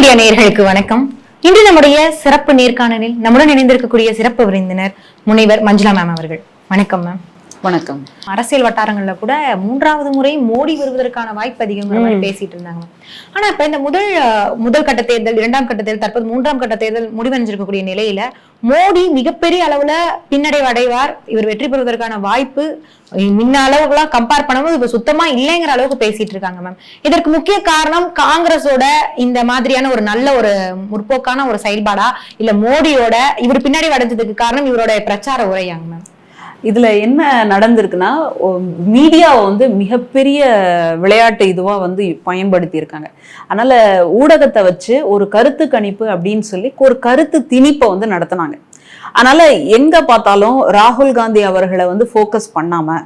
Media நேர்களுக்கு வணக்கம். இன்று நம்முடைய சிறப்பு நேர்காணலில் நம்முடன் இணைந்திருக்கக்கூடிய சிறப்பு விருந்தினர் முனைவர் மஞ்சுளா மேம் அவர்கள். வணக்கம் மேம் வணக்கம். அரசியல் வட்டாரங்கள்ல கூட மூன்றாவது முறை மோடி வருவதற்கான வாய்ப்பு அதிகங்கிற மாதிரி பேசிட்டு இருந்தாங்க. ஆனா இப்ப இந்த முதல் முதல் கட்ட தேர்தல் இரண்டாம் கட்ட தேர்தல் தற்போது மூன்றாம் கட்ட தேர்தல் முடிவடைஞ்சிருக்கக்கூடிய நிலையில மோடி மிகப்பெரிய அளவுல பின்னடைவு அடைவார். இவர் வெற்றி பெறுவதற்கான வாய்ப்பு முன்ன அளவுக்குலாம் கம்பேர் பண்ணும்போது இப்ப சுத்தமா இல்லைங்கிற அளவுக்கு பேசிட்டு இருக்காங்க மேம் இதற்கு முக்கிய காரணம் காங்கிரஸோட இந்த மாதிரியான ஒரு நல்ல ஒரு முற்போக்கான ஒரு செயல்பாடா? இல்ல மோடியோட இவர் பின்னடைவு அடைஞ்சதுக்கு காரணம் இவரோட பிரச்சார உரையாங்க மேம் இதுல என்ன நடந்திருக்குன்னா மீடியாவை வந்து மிகப்பெரிய விளையாட்டு இதுவா வந்து பயன்படுத்தி இருக்காங்க அதனால ஊடகத்தை வச்சு ஒரு கருத்து கணிப்பு அப்படின்னு சொல்லி ஒரு கருத்து திணிப்பை வந்து நடத்தினாங்க. அதனால எங்க பார்த்தாலும் ராகுல் காந்தி அவர்களை வந்து ஃபோக்கஸ் பண்ணாம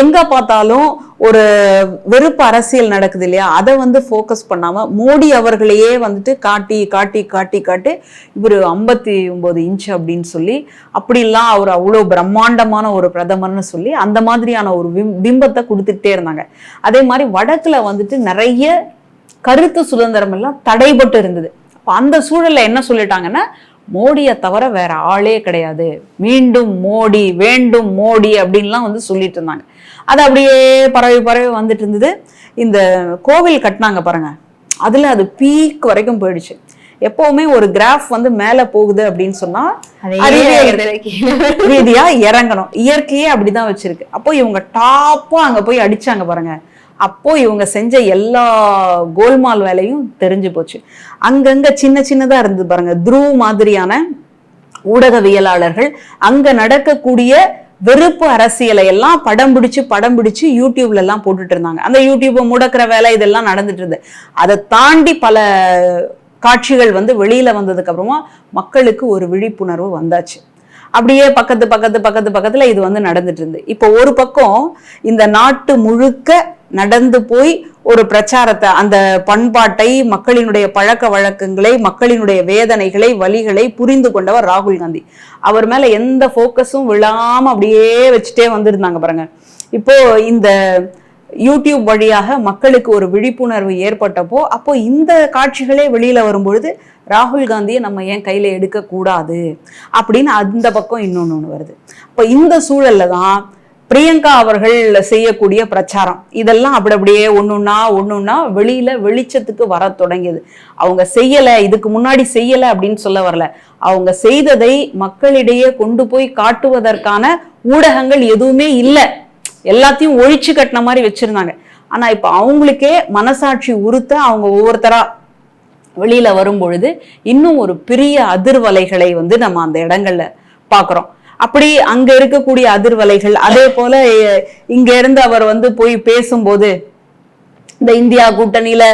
எங்க பார்த்தாலும் ஒரு வெறுப்பு அரசியல் நடக்குது இல்லையா? அதை வந்து ஃபோக்கஸ் பண்ணாம மோடி அவர்களையே வந்துட்டு காட்டி காட்டி காட்டி காட்டி இவர் ஐம்பத்தி ஒன்பது இன்ச் அப்படின்னு சொல்லி அப்படிலாம் அவர் அவ்வளோ பிரம்மாண்டமான ஒரு பிரதமர்னு சொல்லி அந்த மாதிரியான ஒரு பிம்பத்தை கொடுத்துட்டே இருந்தாங்க. அதே மாதிரி வடக்குல வந்துட்டு நிறைய கருத்து சுதந்திரம் எல்லாம் தடைபட்டு இருந்தது. அப்போ அந்த சூழல்ல என்ன சொல்லிட்டாங்கன்னா மோடியை தவிர வேற ஆளே கிடையாது. மீண்டும் மோடி வேண்டும் மோடி அப்படின்லாம் வந்து சொல்லிட்டு இருந்தாங்க. அது அப்படியே பரவி பரவி வந்துட்டு இருந்தது இந்த கோவில் கட்டினாங்க பாருங்க. அதுல அது பீக் வரைக்கும் போயிடுச்சு. எப்பவுமே ஒரு கிராஃப் வந்து மேல போகுது அப்படின்னு சொன்னா ரீதியா இறங்கணும். இயற்கையே அப்படிதான் வச்சிருக்கு. அப்போ இவங்க டாப்பா அங்க போய் அடிச்சாங்க பாருங்க. அப்போ இவங்க செஞ்ச எல்லா கோல்மால் வேலையும் தெரிஞ்சு போச்சு. அங்கங்க சின்ன சின்னதா இருந்தது பாருங்க. த்ரூ மாதிரியான ஊடகவியலாளர்கள் அங்க நடக்கக்கூடிய வெறுப்பு அரசியலை எல்லாம் படம் பிடிச்சு படம் பிடிச்சு யூடியூப்ல எல்லாம் போட்டுட்டு இருந்தாங்க. அந்த யூடியூப்பை முடக்கிற வேலை இதெல்லாம் நடந்துட்டு இருந்தது. அதை தாண்டி பல காட்சிகள் வந்து வெளியில வந்ததுக்கு அப்புறமா மக்களுக்கு ஒரு விழிப்புணர்வு வந்தாச்சு. அப்படியே பக்கத்து பக்கத்து பக்கத்து பக்கத்துல இது வந்து நடந்துட்டு இருந்து இப்போ ஒரு பக்கம் இந்த நாட்டு முழுக்க நடந்து போய் ஒரு பிரச்சாரத்தை அந்த பண்பாட்டை மக்களினுடைய பழக்க வழக்கங்களை மக்களினுடைய வேதனைகளை வலிகளை புரிந்து கொண்டவர் ராகுல் காந்தி. அவர் மேல எந்த ஃபோக்கஸும் விழாம அப்படியே வச்சுட்டே வந்திருந்தாங்க பாருங்க. இப்போ இந்த யூடியூப் வழியாக மக்களுக்கு ஒரு விழிப்புணர்வு ஏற்பட்டப்போ அப்போ இந்த காட்சிகளே வெளியில வரும்பொழுது ராகுல் காந்தியை நம்ம ஏன் கையில எடுக்க கூடாது அப்படின்னு அந்த பக்கம் இன்னொன்னு ஒண்ணு வருது. அப்போ இந்த சூழல்ல தான் பிரியங்கா அவர்கள் செய்யக்கூடிய பிரச்சாரம். இதெல்லாம் அப்படி அப்படியே ஒன்றுன்னா ஒன்றுன்னா வெளியில வெளிச்சத்துக்கு வர தொடங்கியது. அவங்க செய்யலை இதுக்கு முன்னாடி செய்யலை அப்படின்னு சொல்ல வரல. அவங்க செய்ததை மக்களிடையே கொண்டு போய் காட்டுவதற்கான ஊடகங்கள் எதுவுமே இல்லை. எல்லாத்தையும் ஒழிச்சு கட்டின மாதிரி வச்சிருந்தாங்க. ஆனா இப்போ அவங்களுக்கே மனசாட்சி உறுத்த அவங்க ஒவ்வொருத்தரா வெளியில வரும் பொழுது இன்னும் ஒரு பெரிய அதிர்வலைகளை வந்து நம்ம அந்த இடங்கள்ல பார்க்குறோம் அப்படி அங்க இருக்கக்கூடிய அதிர்வலைகள் அதே போல இங்க இருந்து அவர் வந்து போய் பேசும்போது இந்த இந்தியா கூட்டணியில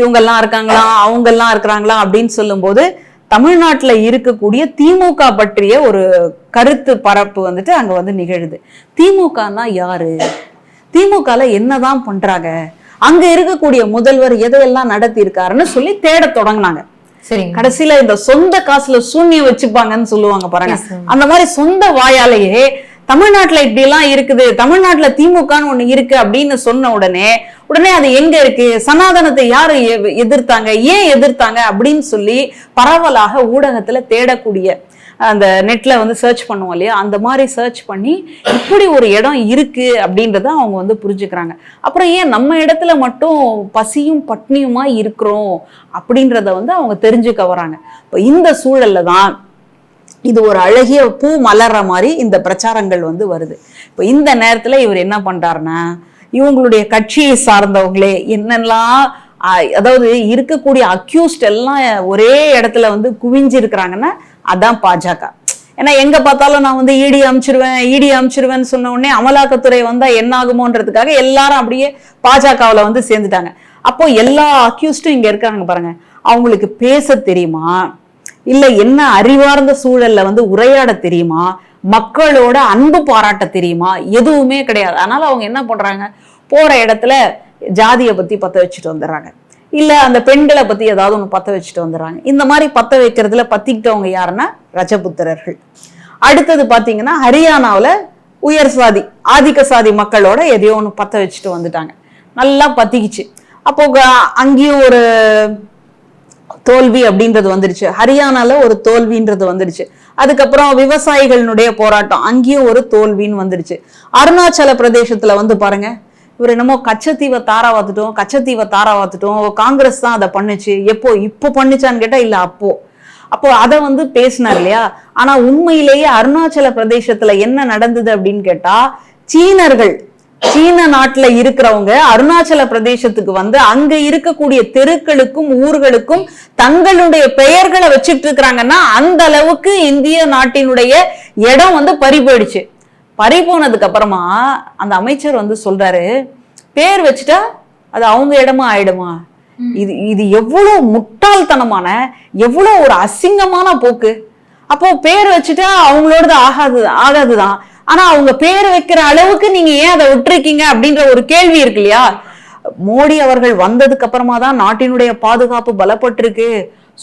இவங்கெல்லாம் இருக்காங்களா அவங்கெல்லாம் இருக்கிறாங்களா அப்படின்னு சொல்லும்போது தமிழ்நாட்டில் இருக்கக்கூடிய திமுக பற்றிய ஒரு கருத்து பரப்பு வந்துட்டு அங்க வந்து நிகழுது. திமுகனா யாரு? திமுகல என்னதான் பண்றாங்க? அங்க இருக்கக்கூடிய முதல்வர் எதையெல்லாம் நடத்தி இருக்காருன்னு சொல்லி தேட தொடங்கினாங்க. கடைசியில இந்த சொந்த காசுல சூன்யம் வச்சுப்பாங்கன்னு சொல்லுவாங்க பாருங்க. அந்த மாதிரி சொந்த வாயாலேயே தமிழ்நாட்டுல இப்படி எல்லாம் இருக்குது தமிழ்நாட்டுல திமுகன்னு ஒண்ணு இருக்கு அப்படின்னு சொன்ன உடனே உடனே அது எங்க இருக்கு? சனாதனத்தை யாரு எதிர்த்தாங்க? ஏன் எதிர்த்தாங்க? அப்படின்னு சொல்லி பரவலாக ஊடகத்துல தேடக்கூடிய அந்த நெட்டில் வந்து சர்ச் பண்ணுவோம் இல்லையா? அந்த மாதிரி சர்ச் பண்ணி இப்படி ஒரு இடம் இருக்குது அப்படின்றத அவங்க வந்து புரிஞ்சுக்கிறாங்க. அப்புறம் ஏன் நம்ம இடத்துல மட்டும் பசியும் பட்னியுமா இருக்கிறோம் அப்படின்றத வந்து அவங்க தெரிஞ்சுக்க வராங்க. இப்போ இந்த சூழலில் தான் இது ஒரு அழகிய பூ மலர்ற மாதிரி இந்த பிரச்சாரங்கள் வந்து வருது. இப்போ இந்த நேரத்தில் இவர் என்ன பண்ணுறாருன்னா இவங்களுடைய கட்சியை சார்ந்தவங்களே என்னெல்லாம் அதாவது இருக்கக்கூடிய அக்யூஸ்ட் எல்லாம் ஒரே இடத்துல வந்து குவிஞ்சிருக்கிறாங்கன்னா அதான் பாஜக. ஏன்னா எங்க பார்த்தாலும் நான் வந்து இடி அமைச்சிருவேன் இடி அமைச்சிருவேன்னு சொன்ன உடனே அமலாக்கத்துறை வந்தா என்ன ஆகுமோன்றதுக்காக எல்லாரும் அப்படியே பாஜகவுல வந்து சேர்ந்துட்டாங்க. அப்போ எல்லா அக்யூஸ்டும் இங்க இருக்காங்க பாருங்க. அவங்களுக்கு பேச தெரியுமா? இல்ல என்ன அறிவார்ந்த சூழல்ல வந்து உரையாட தெரியுமா? மக்களோட அன்பு பாராட்ட தெரியுமா? எதுவுமே கிடையாது. அதனால அவங்க என்ன பண்றாங்க? போற இடத்துல ஜாதியை பத்தி பத்த வச்சுட்டு வந்துடுறாங்க. இல்லை அந்த பெண்களை பற்றி ஏதாவது ஒன்று பற்ற வச்சுட்டு வந்துடுறாங்க. இந்த மாதிரி பற்ற வைக்கிறதுல பத்திக்கிட்டவங்க யாருன்னா ரஜபுத்திரர்கள். அடுத்தது பார்த்தீங்கன்னா ஹரியானாவில் உயர் சாதி ஆதிக்க சாதி மக்களோட எதையோ ஒன்று பற்ற வச்சுட்டு வந்துட்டாங்க. நல்லா பத்திக்கிச்சு. அப்போ அங்கேயும் ஒரு தோல்வி அப்படின்றது வந்துருச்சு. ஹரியானால ஒரு தோல்வின்றது வந்துடுச்சு அதுக்கப்புறம் விவசாயிகளினுடைய போராட்டம் அங்கேயும் ஒரு தோல்வின்னு வந்துடுச்சு அருணாச்சல பிரதேசத்துல வந்து பாருங்க இவர் என்னமோ கச்சத்தீவை தாரா வாத்துட்டோம் கச்சத்தீவை தாரா வாத்துட்டோம் காங்கிரஸ் தான் அதை பண்ணுச்சு. எப்போ? இப்போ பண்ணுச்சான்னு கேட்டா இல்ல அப்போ. அப்போ அதை வந்து பேசினார் இல்லையா? ஆனா உண்மையிலேயே அருணாச்சல பிரதேசத்துல என்ன நடந்தது அப்படின்னு கேட்டா சீனர்கள் சீன நாட்டுல இருக்கிறவங்க அருணாச்சல பிரதேசத்துக்கு வந்து அங்க இருக்கக்கூடிய தெருக்களுக்கும் ஊர்களுக்கும் தங்களுடைய பெயர்களை வச்சுட்டு இருக்கிறாங்கன்னா அந்த அளவுக்கு இந்திய நாட்டினுடைய இடம் வந்து பறி போயிடுச்சு. பறி போனதுக்கு அப்புறமா அந்த அமைச்சர் வந்து சொல்றாரு பேர் வச்சுட்டா அது அவங்க இடமா ஆயிடுமா? இது இது எவ்வளவு முட்டாள்தனமான எவ்வளவு ஒரு அசிங்கமான போக்கு. அப்போ பேர் வச்சுட்டா அவங்களோடது ஆகாது ஆகாதுதான். ஆனா அவங்க பேர் வைக்கிற அளவுக்கு நீங்க ஏன் அதை விட்டுருக்கீங்க அப்படின்ற ஒரு கேள்வி இருக்கு இல்லையா? மோடி அவர்கள் வந்ததுக்கு அப்புறமா தான் நாட்டினுடைய பாதுகாப்பு பலப்பட்டிருக்கு.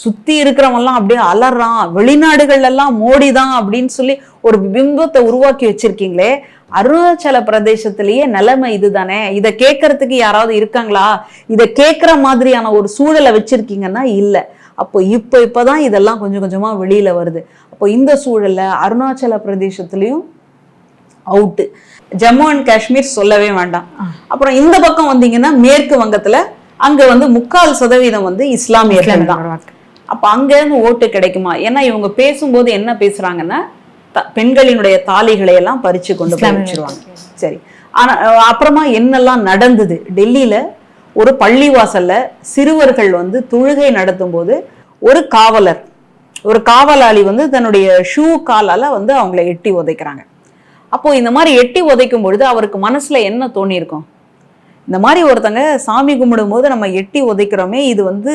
சுத்தி இருக்கிறவன்லாம் அப்படியே அலறான். வெளிநாடுகள்ல எல்லாம் மோடி தான் அப்படின்னு சொல்லி ஒரு பிம்பத்தை உருவாக்கி வச்சிருக்கீங்களே. அருணாச்சல பிரதேசத்திலேயே நிலைமை இதுதானே? இதை கேட்கறதுக்கு யாராவது இருக்காங்களா? இதை கேட்கிற மாதிரியான ஒரு சூழலை வச்சிருக்கீங்கன்னா இல்ல. அப்போ இப்போ இப்பதான் இதெல்லாம் கொஞ்சம் கொஞ்சமா வெளியில வருது. அப்போ இந்த சூழல்ல அருணாச்சல பிரதேசத்திலையும் அவுட்டு ஜம்மு அண்ட் காஷ்மீர் சொல்லவே வேண்டாம். அப்புறம் இந்த பக்கம் வந்தீங்கன்னா மேற்கு வங்கத்துல அங்க வந்து முக்கால் சதவீதம் வந்து இஸ்லாமியர்கள் தான். அப்ப அங்க இருந்து ஓட்டு கிடைக்குமா? ஏன்னா இவங்க பேசும்போது என்ன பேசுறாங்கன்னா பெண்களினுடைய தாலிகளை எல்லாம் பறிச்சு கொண்டு போய் வச்சிருவாங்க. சரி. ஆனா அப்புறமா என்னெல்லாம் நடந்தது? டெல்லியில ஒரு பள்ளிவாசல்ல சிறுவர்கள் வந்து தொழுகை நடத்தும் போது ஒரு காவலர் ஒரு காவலாளி வந்து தன்னுடைய ஷூ காலால வந்து அவங்கள எட்டி உதைக்கிறாங்க. அப்போ இந்த மாதிரி எட்டி உதைக்கும் பொழுது அவருக்கு மனசுல என்ன தோணியிருக்கும்? இந்த மாதிரி ஒருத்தங்க சாமி கும்பிடும் போது நம்ம எட்டி உதைக்கிறோமே இது வந்து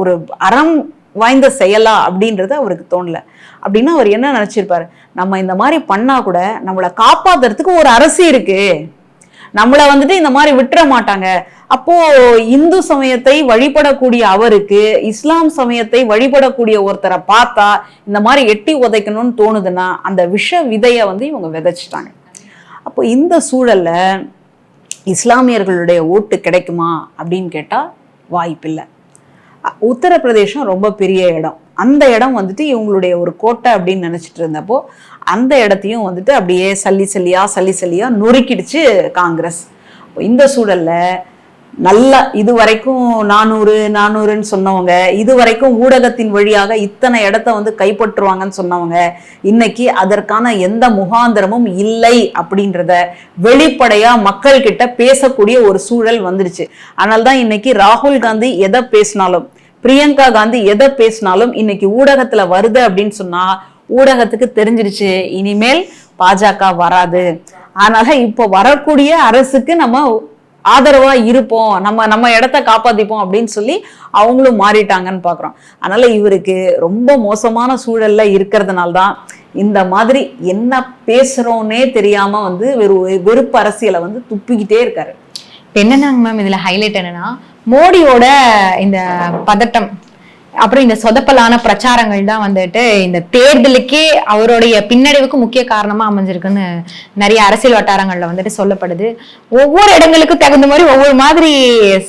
ஒரு அறம் வாய்ந்த செயலா அப்படின்றது அவருக்கு தோணல. அப்படின்னா அவர் என்ன நினைச்சிருப்பாரு? நம்ம இந்த மாதிரி பண்ணா கூட நம்மளை காப்பாத்துறதுக்கு ஒரு அரசு இருக்கு. நம்மள வந்துட்டு இந்த மாதிரி விட்டுற மாட்டாங்க. அப்போ இந்து சமயத்தை வழிபடக்கூடிய அவருக்கு இஸ்லாம் சமயத்தை வழிபடக்கூடிய ஒருத்தரை பார்த்தா இந்த மாதிரி எட்டி உதைக்கணும்னு தோணுதுன்னா அந்த விஷ விதைய வந்து இவங்க விதைச்சிட்டாங்க. அப்போ இந்த சூழல்ல இஸ்லாமியர்களுடைய ஓட்டு கிடைக்குமா அப்படின்னு கேட்டா வாய்ப்பில்லை. உத்தரப்பிரதேசம் ரொம்ப பெரிய இடம். அந்த இடம் வந்துட்டு இவங்களுடைய ஒரு கோட்டை அப்படின்னு நினைச்சிட்டு இருந்தப்போ அந்த இடத்தையும் வந்துட்டு அப்படியே சல்லி சல்லியா சல்லி சல்லியா நொறுக்கிடுச்சு காங்கிரஸ். இந்த சூழல்ல நல்ல இது வரைக்கும் நானூறு நானூறுன்னு சொன்னவங்க இது வரைக்கும் ஊடகத்தின் வழியாக இத்தனை இடத்த வந்து கைப்பற்றுவாங்கன்னு சொன்னவங்க இன்னைக்கு அதற்கான எந்த முகாந்திரமும் இல்லை அப்படின்றத வெளிப்படையா மக்கள்கிட்ட பேசக்கூடிய ஒரு சூழல் வந்துருச்சு அதனால தான் இன்னைக்கு ராகுல் காந்தி எதை பேசினாலும் பிரியங்கா காந்தி எதை பேசினாலும் இன்னைக்கு ஊடகத்துல வருது அப்படின்னு சொன்னா ஊடகத்துக்கு தெரிஞ்சிருச்சு. இனிமேல் பாஜக வராது. அதனால இப்போ வரக்கூடிய அரசுக்கு நம்ம ஆதரவா இருப்போம். நம்ம நம்ம இடத்த காப்பாத்திப்போம் அப்படின்னு சொல்லி அவங்களும் மாறிட்டாங்கன்னு பாக்குறோம். அதனால இவருக்கு ரொம்ப மோசமான சூழல்ல இருக்கிறதுனால தான் இந்த மாதிரி என்ன பேசுறோன்னே தெரியாம வந்து வெறு வெறுப்பு அரசியலை வந்து துப்பிக்கிட்டே இருக்காரு. என்னன்னாங்க மேம் இதுல ஹைலைட் என்னன்னா மோடியோட இந்த பதட்டம் அப்புறம் இந்த சொதப்பலான பிரச்சாரங்கள் தான் வந்துட்டு இந்த தேர்தலுக்கே அவருடைய பின்னடைவுக்கு முக்கிய காரணமா அமைஞ்சிருக்குன்னு நிறைய அரசியல் வட்டாரங்கள்ல வந்துட்டு சொல்லப்படுது. ஒவ்வொரு இடங்களுக்கும் தகுந்த மாதிரி ஒவ்வொரு மாதிரி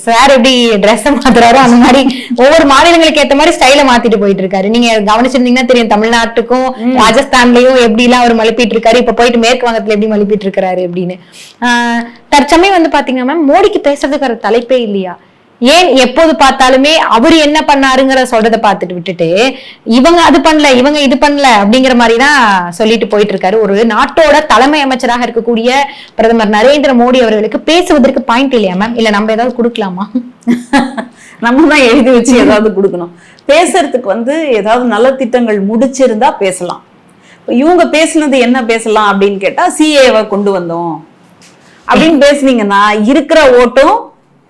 சார் எப்படி ட்ரெஸ் மாத்துறாரோ அந்த மாதிரி ஒவ்வொரு மாநிலங்களுக்கு ஏத்த மாதிரி ஸ்டைல மாத்திட்டு போயிட்டு இருக்காரு. நீங்க கவனிச்சிருந்தீங்கன்னா தெரியும் தமிழ்நாட்டுக்கும் ராஜஸ்தான்லயும் எப்படி எல்லாம் அவர் மழுப்பிட்டு இருக்காரு. இப்ப போயிட்டு மேற்கு வங்கத்துல எப்படி மழுப்பிட்டு இருக்காரு அப்படின்னு. ஆஹ் தற்சமயம் வந்து பாத்தீங்கன்னா மேம் மோடிக்கு பேசுறதுக்கு தலைப்பே இல்லையா? ஏன் எப்போது பார்த்தாலுமே அவர் என்ன பண்ணாருங்கிற சொல்றத பார்த்துட்டு விட்டுட்டு இவங்க அது பண்ணல இவங்க இது பண்ணல அப்படிங்கிற மாதிரி தான் சொல்லிட்டு போயிட்டு இருக்காரு ஒரு நாட்டோட தலைமை அமைச்சராக இருக்கக்கூடிய பிரதமர் நரேந்திர மோடி அவர்களுக்கு பேசுவதற்கு பாயிண்ட் இல்லையா மேம் இல்ல நம்ம ஏதாவது கொடுக்கலாமா? நம்ம தான் எழுதி வச்சு ஏதாவது கொடுக்கணும். பேசுறதுக்கு வந்து ஏதாவது நல்ல திட்டங்கள் முடிச்சிருந்தா பேசலாம். இவங்க பேசுனது என்ன பேசலாம் அப்படின்னு கேட்டா சிஏவை கொண்டு வந்தோம். அப்படின்னு பேசுனீங்கன்னா இருக்கிற ஓட்டும்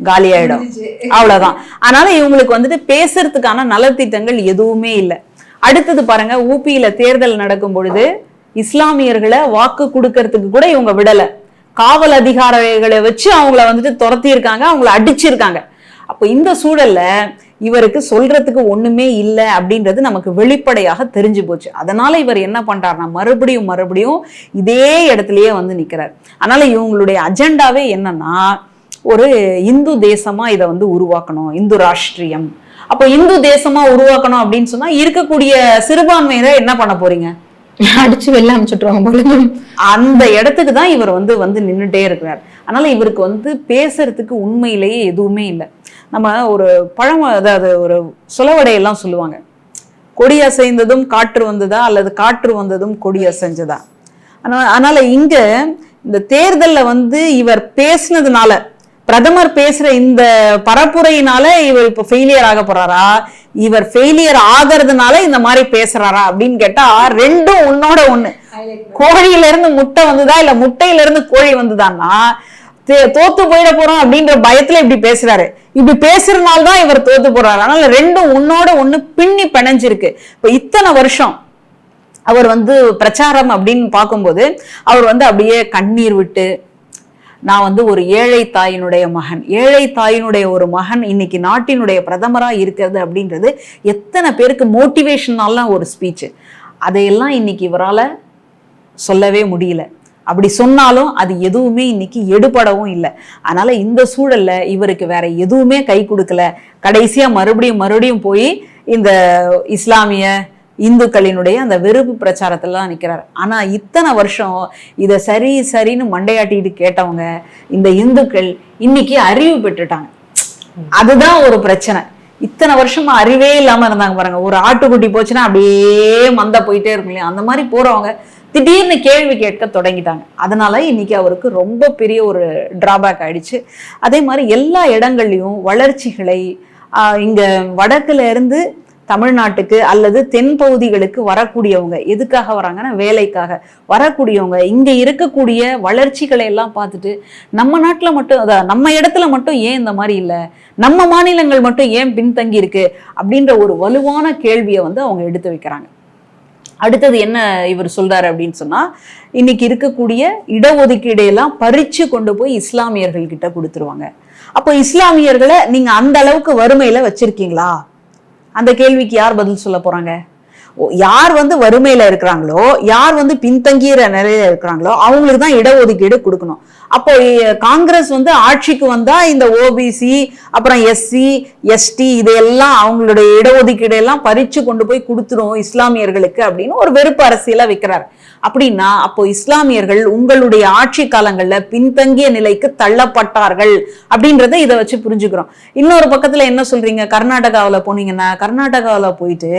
காலியாயிடும். அவ்வளவுதான். அதனால இவங்களுக்கு வந்துட்டு பேசுறதுக்கான நலத்திட்டங்கள் எதுவுமே இல்லை. அடுத்தது பாருங்க ஊபியில தேர்தல் நடக்கும் பொழுது இஸ்லாமியர்களை வாக்கு கொடுக்கறதுக்கு கூட இவங்க விடல. காவல் அதிகாரிகளை வச்சு அவங்கள வந்துட்டு துரத்தி இருக்காங்க அவங்கள அடிச்சிருக்காங்க. அப்போ இந்த சூழல்ல இவருக்கு சொல்றதுக்கு ஒண்ணுமே இல்லை அப்படின்றது நமக்கு வெளிப்படையாக தெரிஞ்சு போச்சு. அதனால இவர் என்ன பண்றாருன்னா மறுபடியும் மறுபடியும் இதே இடத்துலயே வந்து நிக்கிறார். அதனால இவங்களுடைய அஜெண்டாவே என்னன்னா ஒரு இந்து தேசமா இதை வந்து உருவாக்கணும் இந்து ராஷ்டிரியம். அப்போ இந்து தேசமா உருவாக்கணும் அப்படின்னு சொன்னா இருக்கக்கூடிய சிறுபான்மையினரை என்ன பண்ண போறீங்க? அடிச்சு வெளில அனுப்பிச்சுட்ருவாங்க போல. அந்த இடத்துக்கு தான் இவர் வந்து வந்து நின்றுட்டே இருக்கிறார். அதனால இவருக்கு வந்து பேசுறதுக்கு உண்மையிலேயே எதுவுமே இல்லை. நம்ம ஒரு பழம அதாவது ஒரு சொலவடையெல்லாம் சொல்லுவாங்க. கொடி அசைந்ததும் காற்று வந்ததா அல்லது காற்று வந்ததும் கொடி அசைஞ்சதா? ஆனா- அதனால இங்க இந்த தேர்தல்ல வந்து இவர் பேசுனதுனால பிரதமர் பேசுற இந்த பரப்புரையினால இவர் இப்ப ஃபெயிலியர் ஆக போறாரா? இவர் ஃபெயிலியர் ஆகிறதுனால இந்த மாதிரி பேசுறாரா அப்படின்னு கேட்டா ரெண்டும் உன்னோட ஒண்ணு. கோழியில இருந்து முட்டை வந்ததா இல்ல முட்டையில இருந்து கோழி வந்ததான்னா தே- தோத்து போயிட போறோம் அப்படின்ற பயத்துல இப்படி பேசுறாரு. இப்படி பேசுறதுனால தான் இவர் தோத்து போறாரு. அதனால ரெண்டும் உன்னோட ஒண்ணு பின்னி பிணைஞ்சிருக்கு. இப்ப இத்தனை வருஷம் அவர் வந்து பிரச்சாரம் அப்படின்னு பார்க்கும்போது அவர் வந்து அப்படியே கண்ணீர் விட்டு நான் வந்து ஒரு ஏழை தாயினுடைய மகன். ஏழை தாயினுடைய ஒரு மகன் இன்னைக்கு நாட்டினுடைய பிரதமராக இருக்கிறது அப்படின்றது எத்தனை பேருக்கு மோட்டிவேஷனாலாம் ஒரு ஸ்பீச்சு அதையெல்லாம் இன்னைக்கு இவரால் சொல்லவே முடியல. அப்படி சொன்னாலும் அது எதுவுமே இன்னைக்கு எடுபடவும் இல்லை. அதனால இந்த சூழல்ல இவருக்கு வேற எதுவுமே கை கொடுக்கல. கடைசியா மறுபடியும் மறுபடியும் போய் இந்த இஸ்லாமிய இந்துக்களினுடைய அந்த வெறுப்பு பிரச்சாரத்தில் தான் நிற்கிறார் ஆனால் இத்தனை வருஷம் இதை சரி சரின்னு மண்டையாட்டிட்டு கேட்டவங்க இந்த இந்துக்கள் இன்னைக்கு அறிவு பெற்றுட்டாங்க. அதுதான் ஒரு பிரச்சனை. இத்தனை வருஷமா அறிவே இல்லாம இருந்தாங்க பாருங்க. ஒரு ஆட்டுக்குட்டி போச்சுன்னா அப்படியே மந்த போயிட்டே இருக்கும் இல்லையா? அந்த மாதிரி போறவங்க திடீர்னு கேள்வி கேட்க தொடங்கிட்டாங்க. அதனால இன்னைக்கு அவருக்கு ரொம்ப பெரிய ஒரு டிராபேக் ஆயிடுச்சு. அதே மாதிரி எல்லா இடங்கள்லையும் வளர்ச்சிகளை இங்க வடக்குல இருந்து தமிழ்நாட்டுக்கு அல்லது தென் பகுதிகளுக்கு வரக்கூடியவங்க. எதுக்காக வராங்கன்னா வேலைக்காக. வரக்கூடியவங்க. இங்க இருக்கக்கூடிய வளர்ச்சிகளை எல்லாம் பார்த்துட்டு நம்ம நாட்டில் மட்டும் அதான் நம்ம இடத்துல மட்டும் ஏன் இந்த மாதிரி இல்லை? நம்ம மாநிலங்கள் மட்டும் ஏன் பின்தங்கி இருக்கு? அப்படின்ற ஒரு வலுவான கேள்வியை வந்து அவங்க எடுத்து வைக்கிறாங்க. அடுத்தது என்ன இவர் சொல்றாரு அப்படின்னு சொன்னா இன்னைக்கு இருக்கக்கூடிய இடஒதுக்கீடு எல்லாம் பறிச்சு கொண்டு போய் இஸ்லாமியர்கள் கிட்ட கொடுத்துருவாங்க. அப்போ இஸ்லாமியர்களை நீங்க அந்த அளவுக்கு வறுமையில வச்சிருக்கீங்களா? அந்த கேள்விக்கு யார் பதில் சொல்ல போறாங்க? யார் வந்து வறுமையில இருக்கிறாங்களோ யார் வந்து பின்தங்கிற நிலையில இருக்கிறாங்களோ அவங்களுக்கு தான் இடஒதுக்கீடு கொடுக்கணும். அப்போ காங்கிரஸ் வந்து ஆட்சிக்கு வந்தா இந்த ஓபிசி அப்புறம் எஸ்சி எஸ்டி இதையெல்லாம் அவங்களுடைய இடஒதுக்கீடு எல்லாம் பறிச்சு கொண்டு போய் கொடுத்துரும் இஸ்லாமியர்களுக்கு அப்படின்னு ஒரு வெறுப்பு அரசியலா வைக்கிறார். அப்படின்னா அப்போ இஸ்லாமியர்கள் உங்களுடைய ஆட்சி காலங்கள்ல பின்தங்கிய நிலைக்கு தள்ளப்பட்டார்கள் அப்படின்றத இதை வச்சு புரிஞ்சுக்கிறோம். இன்னொரு பக்கத்துல என்ன சொல்றீங்க? கர்நாடகாவில் போனீங்கன்னா கர்நாடகாவில் போயிட்டு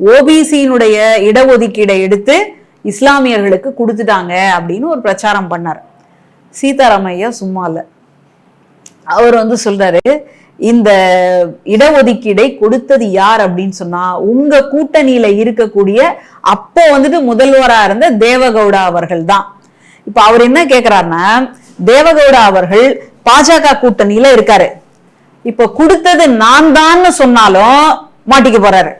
ஓபிசியினுடைய இடஒதுக்கீடை எடுத்து இஸ்லாமியர்களுக்கு கொடுத்துட்டாங்க அப்படின்னு ஒரு பிரச்சாரம் பண்ணார். சீதாராமையா சும்மா இல்லை அவர் வந்து சொல்றாரு இந்த இடஒதுக்கீடை கொடுத்தது யார் அப்படின்னு சொன்னா உங்க கூட்டணியில இருக்கக்கூடிய அப்போ வந்துட்டு முதல்வரா இருந்த தேவகவுடா அவர்கள் தான். இப்ப அவர் என்ன கேக்குறாருன்னா தேவகவுடா அவர்கள் பாஜக கூட்டணியில இருக்காரு. இப்ப கொடுத்தது நான் தான்னு சொன்னாலும் மாட்டிக்க போறாரு.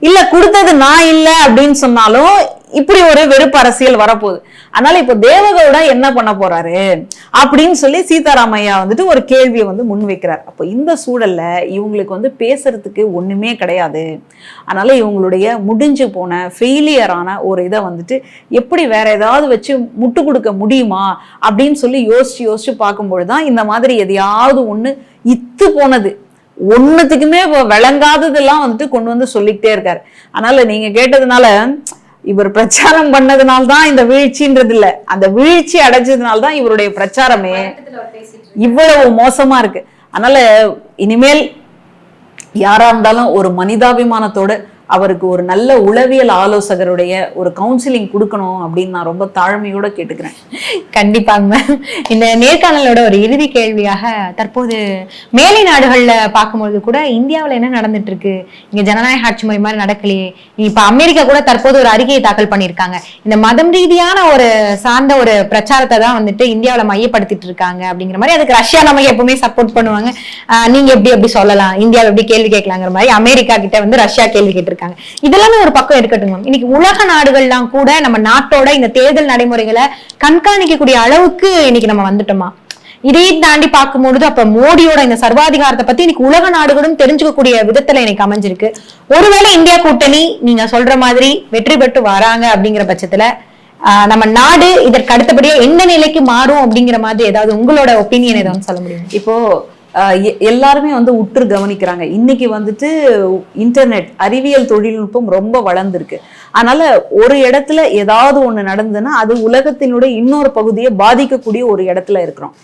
இல்ல கொடுத்தது நான் இல்ல அப்படின்னு சொன்னாலும் இப்படி ஒரு வெறுப்பு அரசியல் வரப்போகுது. அதனால இப்ப தேவகவுடா என்ன பண்ண போறாரு? அப்படின்னு சொல்லி சீதாராமையா வந்துட்டு ஒரு கேள்வியை வந்து முன்வைக்கிறார் அப்போ இந்த சூழல்ல இவங்களுக்கு வந்து பேசுறதுக்கு ஒண்ணுமே கிடையாது. அதனால இவங்களுடைய முடிஞ்சு போன ஃபெயிலியரான ஒரு இதை வந்துட்டு எப்படி வேற ஏதாவது வச்சு முட்டு கொடுக்க முடியுமா? அப்படின்னு சொல்லி யோசிச்சு யோசிச்சு பார்க்கும்பொழுது தான் இந்த மாதிரி எதையாவது ஒண்ணு இத்து போனது. ஒண்ணுத்துக்குமே விளங்காததெல்லாம் வந்துட்டு கொண்டு வந்து சொல்லிக்கிட்டே இருக்காரு. அதனால நீங்க கேட்டதுனால இவர் பிரச்சாரம் பண்ணதுனால தான் இந்த வீழ்ச்சின்றது இல்ல அந்த வீழ்ச்சி அடைஞ்சதுனால தான் இவருடைய பிரச்சாரமே இவ்வளவு மோசமா இருக்கு. அதனால இனிமேல் யாரா இருந்தாலும் ஒரு மனிதாபிமானத்தோட அவருக்கு ஒரு நல்ல உளவியல் ஆலோசகருடைய ஒரு கவுன்சிலிங் கொடுக்கணும் அப்படின்னு நான் ரொம்ப தாழ்மையோட கேட்டுக்கிறேன். கண்டிப்பாங்க. மேம் இந்த நேர்காணலோட ஒரு இறுதி கேள்வியாக தற்போது மேலை நாடுகள்ல பார்க்கும்போது கூட இந்தியாவுல என்ன நடந்துட்டு இருக்கு இங்க ஜனநாயக ஆட்சி முறை மாதிரி நடக்கலையே. இப்ப அமெரிக்கா கூட தற்போது ஒரு அறிக்கையை தாக்கல் பண்ணியிருக்காங்க. இந்த மதம் ரீதியான ஒரு சார்ந்த ஒரு பிரச்சாரத்தை தான் வந்துட்டு இந்தியாவுல மையப்படுத்திட்டு இருக்காங்க அப்படிங்கிற மாதிரி அதுக்கு ரஷ்யா நம்ம எப்பவுமே சப்போர்ட் பண்ணுவாங்க. ஆஹ் நீங்க எப்படி எப்படி சொல்லலாம்? இந்தியாவில் எப்படி கேள்வி கேட்கலாங்கிற மாதிரி அமெரிக்கா கிட்ட வந்து ரஷ்யா கேள்வி இருக்காங்க இதெல்லாமே ஒரு பக்கம் இருக்கட்டும் மேம் இன்னைக்கு உலக நாடுகள்லாம் கூட நம்ம நாட்டோட இந்த தேர்தல் நடைமுறைகளை கண்காணிக்கக்கூடிய அளவுக்கு இன்னைக்கு நம்ம வந்துட்டோமா? இதையும் தாண்டி பார்க்கும்பொழுது அப்ப மோடியோட இந்த சர்வாதிகாரத்தை பத்தி இன்னைக்கு உலக நாடுகளும் தெரிஞ்சுக்கக்கூடிய விதத்துல இன்னைக்கு அமைஞ்சிருக்கு. ஒருவேளை இந்தியா கூட்டணி நீங்க சொல்ற மாதிரி வெற்றி பெற்று வராங்க அப்படிங்கிற பட்சத்துல ஆஹ் நம்ம நாடு இதற்கு அடுத்தபடியா எந்த நிலைக்கு மாறும் அப்படிங்கிற மாதிரி ஏதாவது உங்களோட ஒப்பீனியன் ஏதாவது சொல்ல முடியும்? இப்போ எல்லாருமே வந்து உற்று கவனிக்கிறாங்க. இன்னைக்கு வந்துட்டு இன்டர்நெட் அறிவியல் தொழில்நுட்பம் ரொம்ப வளர்ந்துருக்கு. அதனால ஒரு இடத்துல ஏதாவது ஒன்று நடந்ததுன்னா அது உலகத்தினுடைய இன்னொரு பகுதியை பாதிக்கக்கூடிய ஒரு இடத்துல இருக்கிறோம்.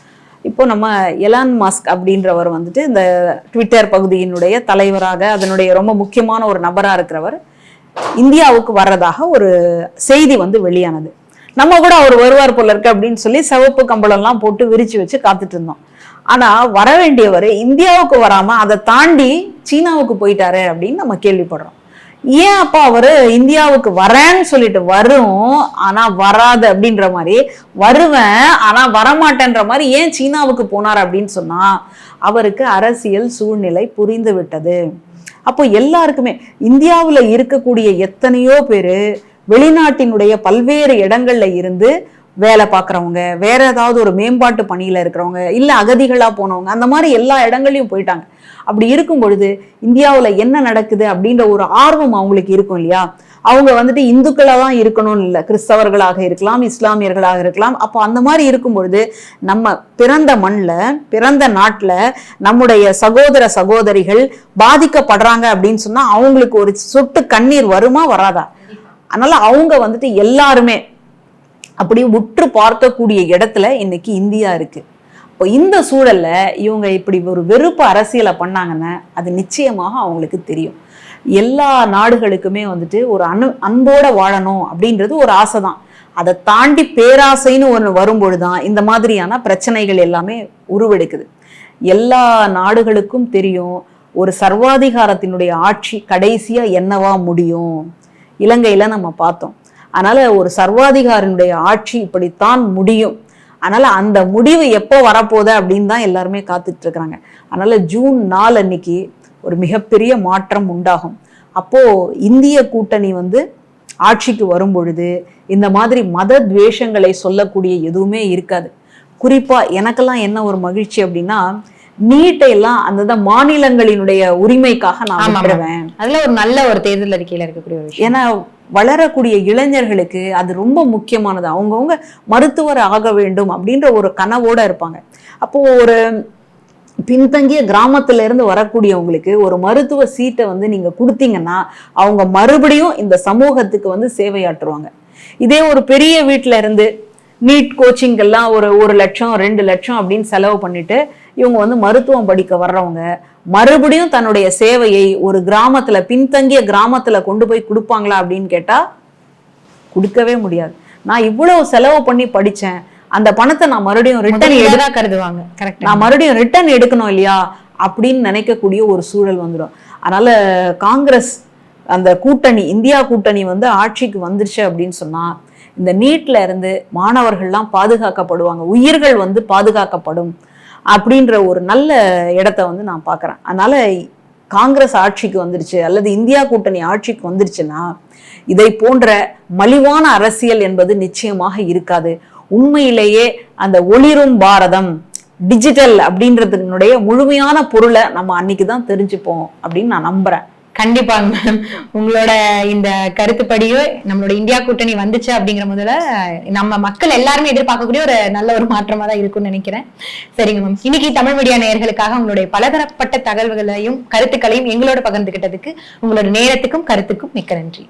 இப்போ நம்ம எலான் மாஸ்க் அப்படின்றவர் வந்துட்டு இந்த ட்விட்டர் பகுதியினுடைய தலைவராக அதனுடைய ரொம்ப முக்கியமான ஒரு நபராக இருக்கிறவர் இந்தியாவுக்கு வர்றதாக ஒரு செய்தி வந்து வெளியானது. நம்ம கூட அவர் வருவார் போல இருக்கு அப்படின்னு சொல்லி சிவப்பு கம்பளம்லாம் போட்டு விரிச்சு வச்சு காத்துட்டு இருந்தோம். ஆனா வர வேண்டியவர் இந்தியாவுக்கு வராம அதை தாண்டி சீனாவுக்கு போயிட்டாரு அப்படின்னு நம்ம கேள்விப்படுறோம். ஏன் அப்பா அவரு இந்தியாவுக்கு வரேன்னு சொல்லிட்டு வரும் ஆனா வராது அப்படின்ற மாதிரி வருவேன் ஆனா வரமாட்டேன்ற மாதிரி ஏன் சீனாவுக்கு போனார் அப்படின்னு சொன்னா அவருக்கு அரசியல் சூழ்நிலை புரிந்து விட்டது. அப்போ எல்லாருக்குமே இந்தியாவுல இருக்கக்கூடிய எத்தனையோ பேரு வெளிநாட்டினுடைய பல்வேறு இடங்கள்ல இருந்து வேலை பார்க்குறவங்க வேற ஏதாவது ஒரு மேம்பாட்டு பணியில் இருக்கிறவங்க இல்லை அகதிகளாக போனவங்க அந்த மாதிரி எல்லா இடங்களையும் போயிட்டாங்க. அப்படி இருக்கும் பொழுது இந்தியாவில் என்ன நடக்குது அப்படின்ற ஒரு ஆர்வம் அவங்களுக்கு இருக்கும் இல்லையா? அவங்க வந்துட்டு இந்துக்களாக தான் இருக்கணும்னு இல்லை கிறிஸ்தவர்களாக இருக்கலாம் இஸ்லாமியர்களாக இருக்கலாம். அப்போ அந்த மாதிரி இருக்கும் பொழுது நம்ம பிறந்த மண்ணில் பிறந்த நாட்டில் நம்முடைய சகோதர சகோதரிகள் பாதிக்கப்படுறாங்க அப்படின்னு சொன்னால் அவங்களுக்கு ஒரு சொட்டு கண்ணீர் வருமா வராதா? அதனால அவங்க வந்துட்டு எல்லாருமே அப்படி உற்று பார்க்கக்கூடிய இடத்துல இன்னைக்கு இந்தியா இருக்கு. இப்போ இந்த சூழல்ல இவங்க இப்படி ஒரு வெறுப்பு அரசியலை பண்ணாங்கன்னா அது நிச்சயமாக அவங்களுக்கு தெரியும். எல்லா நாடுகளுக்குமே வந்துட்டு ஒரு அனு அன்போட வாழணும் அப்படின்றது ஒரு ஆசை தான் அதை தாண்டி பேராசைன்னு ஒன்று வரும்பொழுதுதான் இந்த மாதிரியான பிரச்சனைகள் எல்லாமே உருவெடுக்குது. எல்லா நாடுகளுக்கும் தெரியும் ஒரு சர்வாதிகாரத்தினுடைய ஆட்சி கடைசியாக என்னவா முடியும்? இலங்கையில் நம்ம பார்த்தோம். அதனால ஒரு சர்வாதிகாரினுடைய ஆட்சி இப்படித்தான் முடியும். அதனால அந்த முடிவு எப்போ வரப்போகுது அப்படின்னு தான் எல்லாருமே காத்துட்டு இருக்கிறாங்க. அதனால ஜூன் நாலு அன்னைக்கு ஒரு மிகப்பெரிய மாற்றம் உண்டாகும். அப்போ இந்திய கூட்டணி வந்து ஆட்சிக்கு வரும் பொழுது இந்த மாதிரி மத துவேஷங்களை சொல்லக்கூடிய எதுவுமே இருக்காது. குறிப்பா எனக்கெல்லாம் என்ன ஒரு மகிழ்ச்சி அப்படின்னா நீட்டை எல்லாம் அந்த மாநிலங்களினுடைய உரிமைக்காக நான். விட்டுருவேன். அதுல ஒரு நல்ல ஒரு தேர்தல் அறிக்கையில இருக்கக்கூடிய ஏன்னா வளரக்கூடிய இளைஞர்களுக்கு அது ரொம்ப முக்கியமானது. அவங்கவுங்க மருத்துவர் ஆக வேண்டும் அப்படின்ற ஒரு கனவோட இருப்பாங்க. அப்போது ஒரு பின்தங்கிய கிராமத்துல இருந்து வரக்கூடியவங்களுக்கு ஒரு மருத்துவ சீட்டை வந்து நீங்கள் கொடுத்தீங்கன்னா அவங்க மறுபடியும் இந்த சமூகத்துக்கு வந்து சேவையாற்றுவாங்க. இதே ஒரு பெரிய வீட்டில இருந்து நீட் கோச்சிங்கெல்லாம் ஒரு ஒரு லட்சம் ரெண்டு லட்சம் அப்படின்னு செலவு பண்ணிட்டு இவங்க வந்து மருத்துவம் படிக்க வர்றவங்க மறுபடியும் தன்னுடைய சேவையை ஒரு கிராமத்துல பின்தங்கிய கிராமத்துல கொண்டு போய் கொடுப்பாங்களா அப்படின்னு கேட்டா கொடுக்கவே முடியாது. நான் இவ்வளவு செலவு பண்ணி படிச்சேன் அந்த பணத்தை நான் மறுபடியும் ரிட்டர்ன் கருதுவாங்க. கரெக்ட் நான் மறுபடியும் ரிட்டர்ன் எடுக்கணும் இல்லையா? அப்படின்னு நினைக்கக்கூடிய ஒரு சூழல் வந்துடும். அதனால காங்கிரஸ் அந்த கூட்டணி இந்தியா கூட்டணி வந்து ஆட்சிக்கு வந்துருச்சு அப்படின்னு சொன்னா இந்த நீட்ல இருந்து மாணவர்கள்லாம் பாதுகாக்கப்படுவாங்க. உயிர்கள் வந்து பாதுகாக்கப்படும். அப்படின்ற ஒரு நல்ல இடத்த வந்து நான் பார்க்குறேன். அதனால் காங்கிரஸ் ஆட்சிக்கு வந்துருச்சு அல்லது இந்தியா கூட்டணி ஆட்சிக்கு வந்துருச்சுன்னா இதை போன்ற மலிவான அரசியல் என்பது நிச்சயமாக இருக்காது. உண்மையிலேயே அந்த ஒளிரும் பாரதம் டிஜிட்டல் அப்படின்றதுனுடைய முழுமையான பொருளை நம்ம அன்னைக்கு தான் தெரிஞ்சுப்போம் அப்படின்னு நான் நம்புகிறேன் கண்டிப்பாங்க மேம் உங்களோட இந்த கருத்துப்படியோ நம்மளோட இந்தியா கூட்டணி வந்துச்சு அப்படிங்கிற முதல்ல நம்ம மக்கள் எல்லாருமே எதிர்பார்க்கக்கூடிய ஒரு நல்ல ஒரு மாற்றமா தான் இருக்கும்னு நினைக்கிறேன். சரிங்க மேம் இன்னைக்கு தமிழ் மீடியா நேயர்களுக்காக உங்களுடைய பலதரப்பட்ட தகவல்களையும் கருத்துக்களையும் எங்களோட பகிர்ந்துகிட்டதுக்கு உங்களோட நேரத்துக்கும் கருத்துக்கும் மிக்க நன்றி.